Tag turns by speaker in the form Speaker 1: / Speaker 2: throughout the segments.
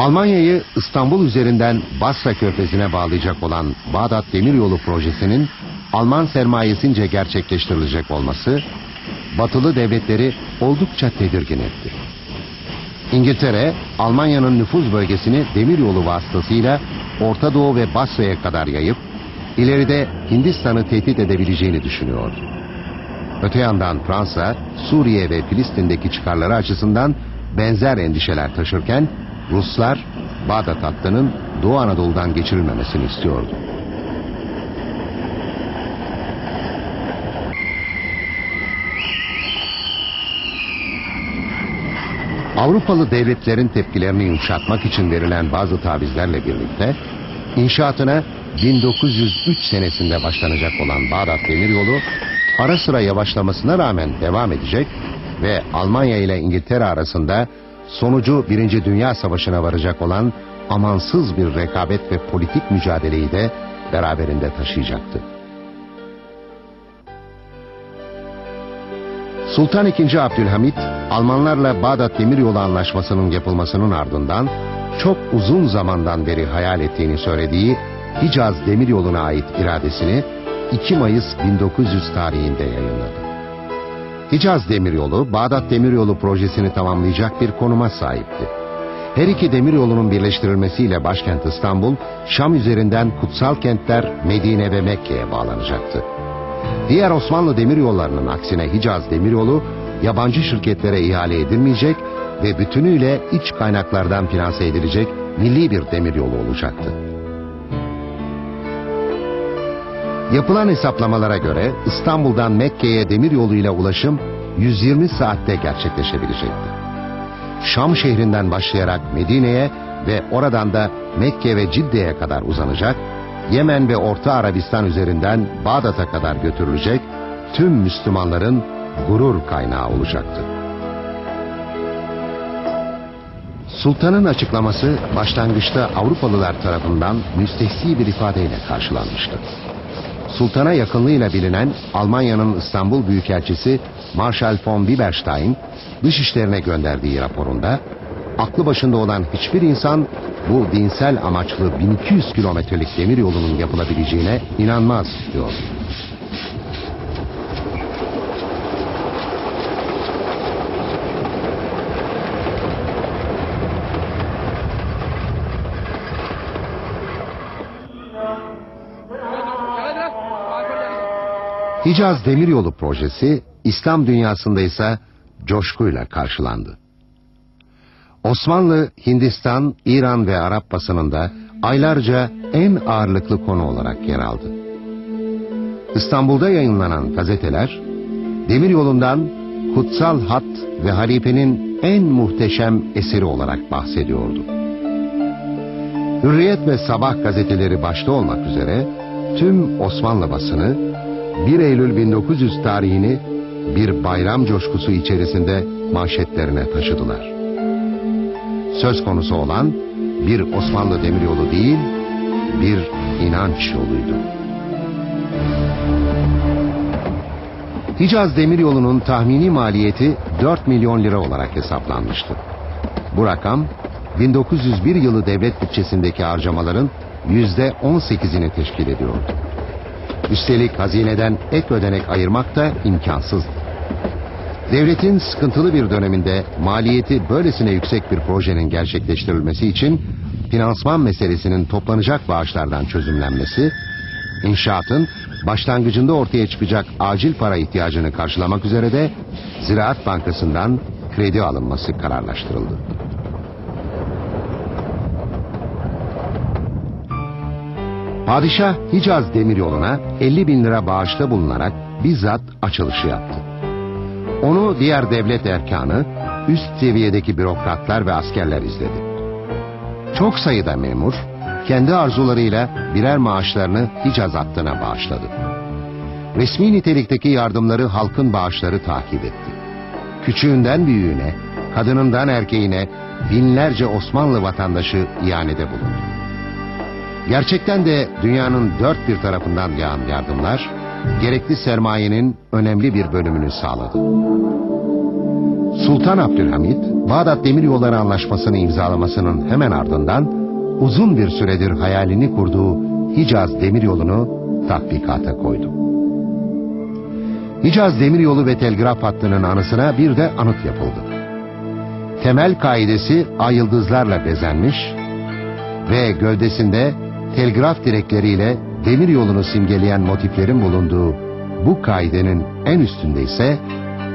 Speaker 1: Almanya'yı İstanbul üzerinden Basra Körfezi'ne bağlayacak olan Bağdat Demiryolu projesinin Alman sermayesince gerçekleştirilecek olması batılı devletleri oldukça tedirgin etti. İngiltere, Almanya'nın nüfuz bölgesini demiryolu vasıtasıyla Orta Doğu ve Basra'ya kadar yayıp ileride Hindistan'ı tehdit edebileceğini düşünüyordu. Öte yandan Fransa, Suriye ve Filistin'deki çıkarları açısından benzer endişeler taşırken Ruslar Bağdat hattının Doğu Anadolu'dan geçirilmemesini istiyordu. Avrupalı devletlerin tepkilerini yumuşatmak için verilen bazı tavizlerle birlikte inşaatına 1903 senesinde başlanacak olan Bağdat Demiryolu ara sıra yavaşlamasına rağmen devam edecek ve Almanya ile İngiltere arasında sonucu Birinci Dünya Savaşı'na varacak olan amansız bir rekabet ve politik mücadeleyi de beraberinde taşıyacaktı. Sultan II. Abdülhamit, Almanlarla Bağdat Demiryolu Anlaşması'nın yapılmasının ardından çok uzun zamandan beri hayal ettiğini söylediği Hicaz Demiryolu'na ait iradesini 2 Mayıs 1900 tarihinde yayınladı. Hicaz Demiryolu, Bağdat Demiryolu projesini tamamlayacak bir konuma sahipti. Her iki demiryolunun birleştirilmesiyle başkent İstanbul, Şam üzerinden kutsal kentler Medine ve Mekke'ye bağlanacaktı. Diğer Osmanlı demiryollarının aksine Hicaz Demiryolu, yabancı şirketlere ihale edilmeyecek ve bütünüyle iç kaynaklardan finanse edilecek milli bir demiryolu olacaktı. Yapılan hesaplamalara göre İstanbul'dan Mekke'ye demiryolu ile ulaşım 120 saatte gerçekleşebilecekti. Şam şehrinden başlayarak Medine'ye ve oradan da Mekke ve Cidde'ye kadar uzanacak, Yemen ve Orta Arabistan üzerinden Bağdat'a kadar götürülecek tüm Müslümanların gurur kaynağı olacaktı. Sultanın açıklaması başlangıçta Avrupalılar tarafından müstehsi bir ifadeyle karşılanmıştı. Sultana yakınlığıyla bilinen Almanya'nın İstanbul Büyükelçisi Marshal von Bieberstein dışişlerine gönderdiği raporunda aklı başında olan hiçbir insan bu dinsel amaçlı 1200 kilometrelik demir yolunun yapılabileceğine inanmaz diyor. Hicaz Demiryolu projesi İslam dünyasında ise coşkuyla karşılandı. Osmanlı, Hindistan, İran ve Arap basınında aylarca en ağırlıklı konu olarak yer aldı. İstanbul'da yayınlanan gazeteler, demiryolundan kutsal hat ve halifenin en muhteşem eseri olarak bahsediyordu. Hürriyet ve Sabah gazeteleri başta olmak üzere tüm Osmanlı basını 1 Eylül 1900 tarihini bir bayram coşkusu içerisinde manşetlerine taşıdılar. Söz konusu olan bir Osmanlı demiryolu değil, bir inanç yoluydu. Hicaz demiryolunun tahmini maliyeti 4 milyon lira olarak hesaplanmıştı. Bu rakam 1901 yılı devlet bütçesindeki harcamaların yüzde 18'ini teşkil ediyordu. Üstelik hazineden ek ödenek ayırmak da imkansızdı. Devletin sıkıntılı bir döneminde maliyeti böylesine yüksek bir projenin gerçekleştirilmesi için finansman meselesinin toplanacak bağışlardan çözümlenmesi, inşaatın başlangıcında ortaya çıkacak acil para ihtiyacını karşılamak üzere de Ziraat Bankası'ndan kredi alınması kararlaştırıldı. Padişah Hicaz Demiryolu'na 50 bin lira bağışta bulunarak bizzat açılışı yaptı. Onu diğer devlet erkanı, üst seviyedeki bürokratlar ve askerler izledi. Çok sayıda memur, kendi arzularıyla birer maaşlarını Hicaz hattına bağışladı. Resmi nitelikteki yardımları halkın bağışları takip etti. Küçüğünden büyüğüne, kadınından erkeğine binlerce Osmanlı vatandaşı ihanede bulundu. Gerçekten de dünyanın dört bir tarafından yağan yardımlar, gerekli sermayenin önemli bir bölümünü sağladı. Sultan Abdülhamit, Bağdat Demiryolları Anlaşması'nı imzalamasının hemen ardından uzun bir süredir hayalini kurduğu Hicaz Demiryolu'nu tatbikata koydu. Hicaz Demiryolu ve Telgraf Hattı'nın anısına bir de anıt yapıldı. Temel kaidesi ay yıldızlarla bezenmiş ve gövdesinde telgraf direkleriyle demiryolunu simgeleyen motiflerin bulunduğu bu kaidenin en üstünde ise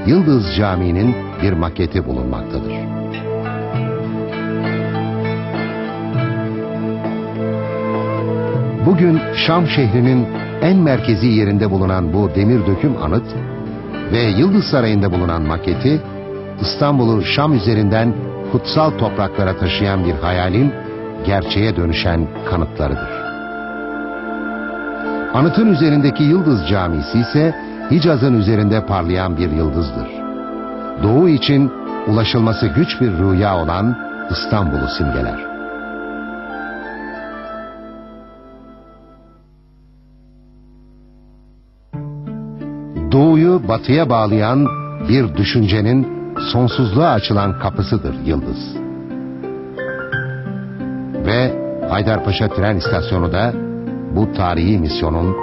Speaker 1: Yıldız Camii'nin bir maketi bulunmaktadır. Bugün Şam şehrinin en merkezi yerinde bulunan bu demir döküm anıt ve Yıldız Sarayı'nda bulunan maketi İstanbul'u Şam üzerinden kutsal topraklara taşıyan bir hayalin gerçeğe dönüşen kanıtlarıdır. Anıtın üzerindeki Yıldız Camisi ise Hicaz'ın üzerinde parlayan bir yıldızdır. Doğu için ulaşılması güç bir rüya olan İstanbul'u simgeler. Doğuyu batıya bağlayan bir düşüncenin sonsuzluğa açılan kapısıdır yıldız. Haydarpaşa tren istasyonu da bu tarihi misyonun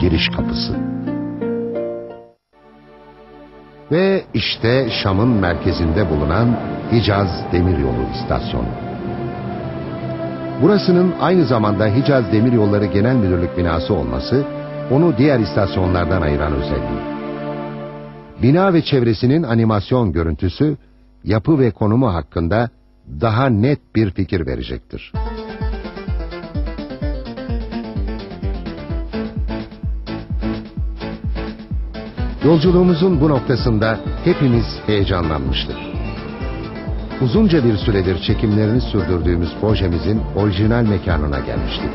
Speaker 1: giriş kapısı. Ve işte Şam'ın merkezinde bulunan Hicaz Demiryolu istasyonu. Burasının aynı zamanda Hicaz Demiryolları Genel Müdürlük binası olması onu diğer istasyonlardan ayıran özelliği. Bina ve çevresinin animasyon görüntüsü yapı ve konumu hakkında daha net bir fikir verecektir. Yolculuğumuzun bu noktasında hepimiz heyecanlanmıştık. Uzunca bir süredir çekimlerini sürdürdüğümüz projemizin orijinal mekanına gelmiştik.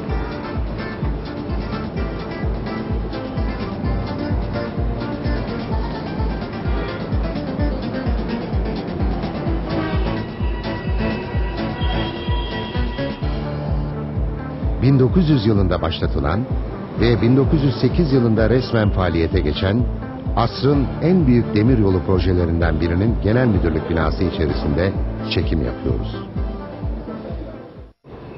Speaker 1: ...1900 yılında başlatılan ve 1908 yılında resmen faaliyete geçen asrın en büyük demiryolu projelerinden birinin genel müdürlük binası içerisinde çekim yapıyoruz.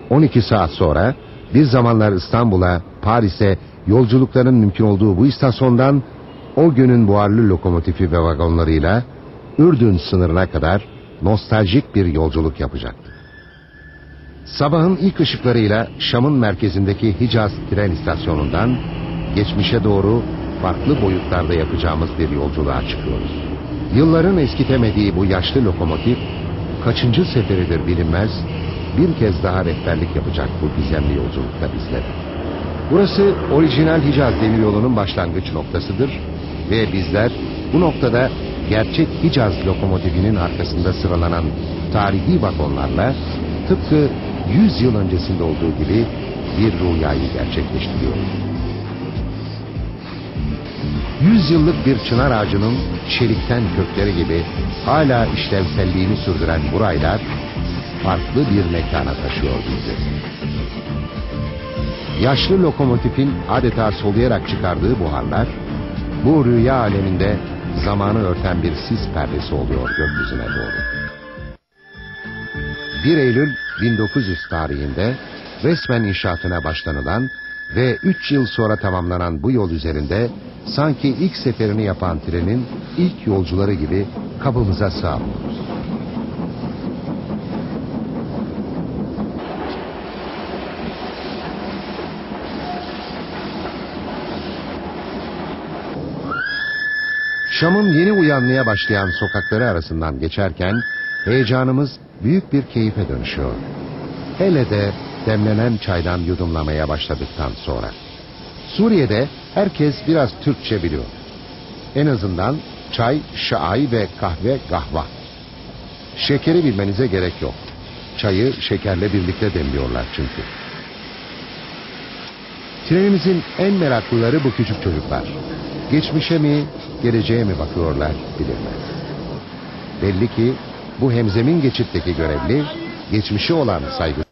Speaker 1: 12 saat sonra bir zamanlar İstanbul'a, Paris'e yolculukların mümkün olduğu bu istasyondan o günün buharlı lokomotifi ve vagonlarıyla Ürdün sınırına kadar nostaljik bir yolculuk yapacaktı. Sabahın ilk ışıklarıyla Şam'ın merkezindeki Hicaz tren istasyonundan geçmişe doğru farklı boyutlarda yapacağımız bir yolculuğa çıkıyoruz. Yılların eskitemediği bu yaşlı lokomotif kaçıncı seferidir bilinmez bir kez daha rehberlik yapacak bu gizemli yolculukta bizlere. Burası orijinal Hicaz Demiryolu'nun başlangıç noktasıdır ve bizler bu noktada gerçek Hicaz lokomotifinin arkasında sıralanan tarihi vagonlarla tıpkı 100 yıl öncesinde olduğu gibi bir rüyayı gerçekleştiriyoruz. Yüz yıllık bir çınar ağacının çelikten kökleri gibi hala işlevselliğini sürdüren bu raylar farklı bir mekana taşıyor bizi. Yaşlı lokomotifin adeta soluyarak çıkardığı buharlar bu rüya aleminde zamanı örten bir sis perdesi oluyor gökyüzüne doğru. 1 Eylül 1900 tarihinde resmen inşaatına başlanılan ve 3 yıl sonra tamamlanan bu yol üzerinde sanki ilk seferini yapan trenin ilk yolcuları gibi kabımıza sığamıyoruz. Şam'ın yeni uyanmaya başlayan sokakları arasından geçerken heyecanımız büyük bir keyfe dönüşüyor. Hele de demlenen çaydan yudumlamaya başladıktan sonra. Suriye'de herkes biraz Türkçe biliyor. En azından çay, şaay ve kahve gahva. Şekeri bilmenize gerek yok. Çayı şekerle birlikte demliyorlar çünkü. Trenimizin en meraklıları bu küçük çocuklar. Geçmişe mi, geleceğe mi bakıyorlar bilirler. Belli ki bu hemzemin geçitteki görevli, geçmişe olan saygı